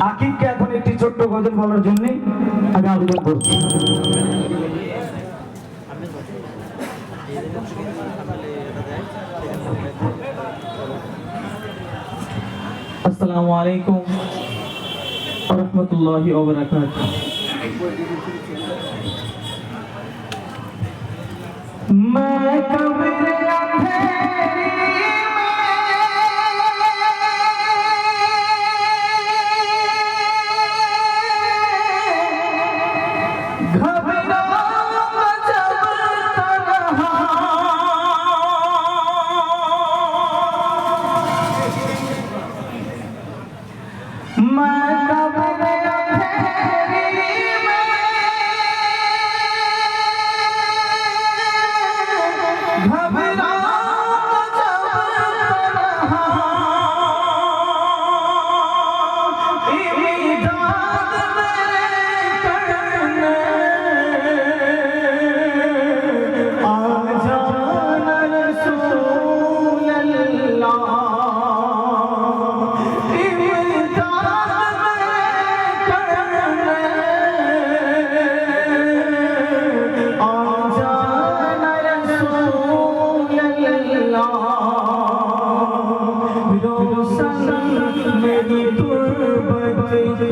আকিবকে এখন একটি ছোট্ট গজল বলার জন্য আমি আবেদন করছি। আসসালামু আলাইকুম রহমতুল্লাহি Bula,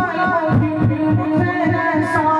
bula, bula, bula, bula,